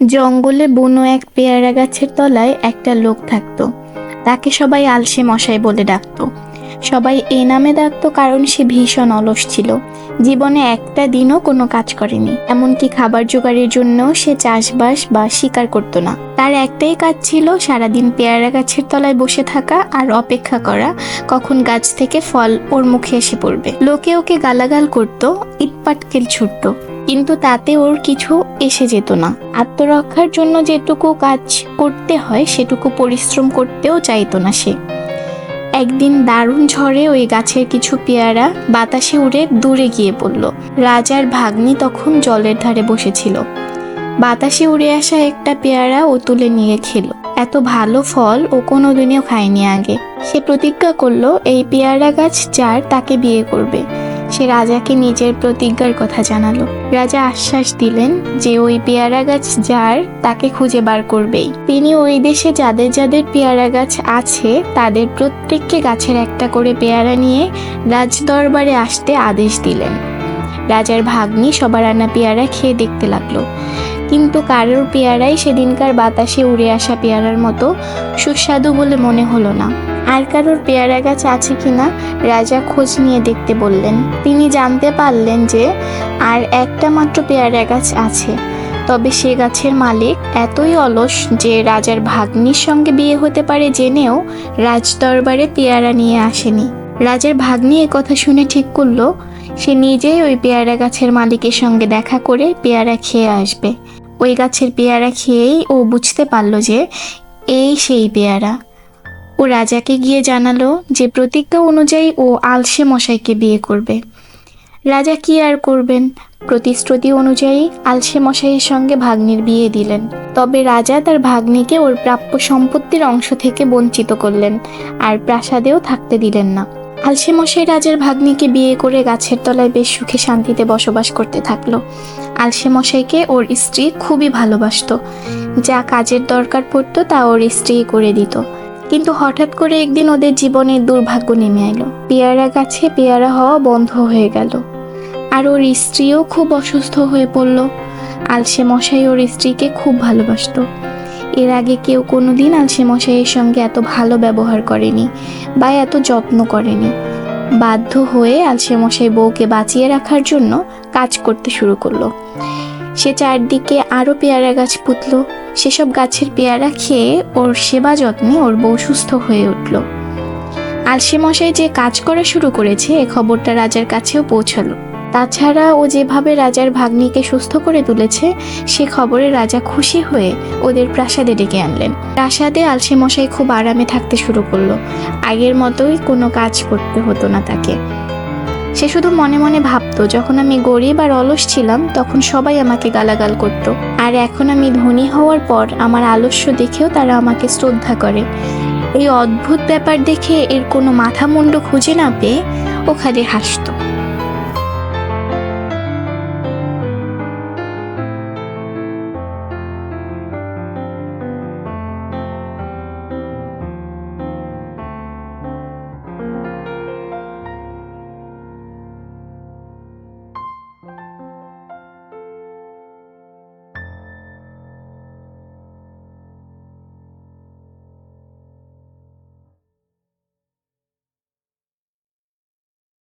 জঙ্গলে বুনো এক পেয়ারা গাছের তলায় একটা লোক থাকতো। তাকে সবাই আলসে মশাই বলে ডাকতো। সবাই এ নামে ডাকতো কারণ সে ভীষণ অলস ছিল। জীবনে একটা দিনও কোনো কাজ করেনি। এমনকি খাবার জোগাড়ের জন্য সে চাষবাস বা শিকার করতো না। তার একটাই কাজ ছিল সারাদিন পেয়ারা গাছের তলায় বসে থাকা আর অপেক্ষা করা, কখন গাছ থেকে ফল ওর মুখে এসে পড়বে। লোকে ওকে গালাগাল করতো, ইটপাটকেল ছুটতো। কিন্তু তাতে ওর কিছু এসে যেত না। আত্মরক্ষার জন্য যেটুকু কাজ করতে হয়, সেটুকু পরিশ্রম করতেও চাইতো না সে। একদিন দারুণ ঝড়ে ওই গাছের কিছু পেয়ারা বাতাসে উড়ে দূরে গিয়ে পড়ল। রাজার ভাগ্নি তখন জলের ধারে বসেছিল। বাতাসে উড়ে আসা একটা পেয়ারা ও তুলে নিয়ে খেলো। এত ভালো ফল ও কোনোদিনও খায়নি আগে। সে প্রতিজ্ঞা করল, এই পেয়ারা গাছ যার, তাকে বিয়ে করবে। সে রাজাকে নিজের প্রতিজ্ঞার কথা জানালো। রাজা আশ্বাস দিলেন যে ওই পেয়ারা গাছ যার, তাকে খুঁজে বার করবেই। তিনি ওই দেশে যাদের যাদের পেয়ারা গাছ আছে, তাদের প্রত্যেককে গাছের একটা করে পেয়ারা নিয়ে রাজদরবারে আসতে আদেশ দিলেন। রাজার ভাগ্নি সবার আনা পেয়ারা খেয়ে দেখতে লাগল। কিন্তু কারোর পেয়ারাই সেদিনকার বাতাসে উড়ে আসা পেয়ারার মতো সুস্বাদু বলে মনে হলো না। আর কারোর পেয়ারা গাছ আছে কিনা রাজা খোঁজ নিয়ে দেখতে বললেন। তিনি জানতে পারলেন যে আর একটা মাত্র পেয়ারা গাছ আছে। তবে সে গাছের মালিক এতই অলস যে রাজার ভাগ্নির সঙ্গে বিয়ে হতে পারে জেনেও রাজদরবারে পেয়ারা নিয়ে আসেনি। রাজার ভাগ্নি এ কথা শুনে ঠিক করল, সে নিজেই ওই পেয়ারা গাছের মালিকের সঙ্গে দেখা করে পেয়ারা খেয়ে আসবে। ওই গাছের পেয়ারা খেয়েই ও বুঝতে পারল যে এই সেই পেয়ারা। ও রাজাকে গিয়ে জানালো যে প্রতিজ্ঞা অনুযায়ী ও আলসে মশাইকে বিয়ে করবে। রাজা কি আর করবেন? প্রতিশ্রুতি অনুযায়ী আলসে মশাইয়ের সঙ্গে ভাগ্নির বিয়ে দিলেন। তবে রাজা তার ভাগ্নিকে ওর প্রাপ্য সম্পত্তির অংশ থেকে বঞ্চিত করলেন আর প্রাসাদেও থাকতে দিলেন না। আলসে মশাই রাজার ভাগ্নিকে বিয়ে করে গাছের তলায় বেশ সুখে শান্তিতে বসবাস করতে থাকল। আলসে মশাইকে ওর স্ত্রী খুবই ভালোবাসত। যা কাজের দরকার পড়তো তা ওর স্ত্রী করে দিত। কিন্তু হঠাৎ করে একদিন ওদের জীবনে দুর্ভাগ্য নেমে এলো। পেয়ারা গাছে পেয়ারা হওয়া বন্ধ হয়ে গেল। আর ওর স্ত্রীও খুব অসুস্থ হয়ে পড়ল। আলসে মশাই ওর স্ত্রীকে খুব ভালোবাসতো। এর আগে কেউ কোনোদিন আলসে মশাইয়ের সঙ্গে এত ভালো ব্যবহার করেনি বা এত যত্ন করেনি। বাধ্য হয়ে আলসে মশাই বউকে বাঁচিয়ে রাখার জন্য কাজ করতে শুরু করল। সে চারদিকে আরও পেয়ারা গাছ পুতলো। সেসব গাছের পেয়ারা খেয়ে ওর সেবা যত্নে ওর বউ সুস্থ হয়ে উঠল। আলসে মশাই যে কাজ করা শুরু করেছে, এ খবরটা রাজার কাছেও পৌঁছালো। তাছাড়া ও যেভাবে রাজার ভাগ্নিকে সুস্থ করে তুলেছে, সে খবরে রাজা খুশি হয়ে ওদের প্রাসাদে ডেকে আনলেন। প্রাসাদে আলসে মশাই খুব আরামে থাকতে শুরু করল। আগের মতোই কোনো কাজ করতে হতো না তাকে। সে শুধু মনে মনে ভাবতো, যখন আমি গরিব আর অলস ছিলাম, তখন সবাই আমাকে গালাগাল করতো। আর এখন আমি ধনী হওয়ার পর আমার আলস্য দেখেও তারা আমাকে শ্রদ্ধা করে। এই অদ্ভুত ব্যাপার দেখে এর কোনো মাথা মুন্ড খুঁজে না পেয়ে ওখানে হাসতো।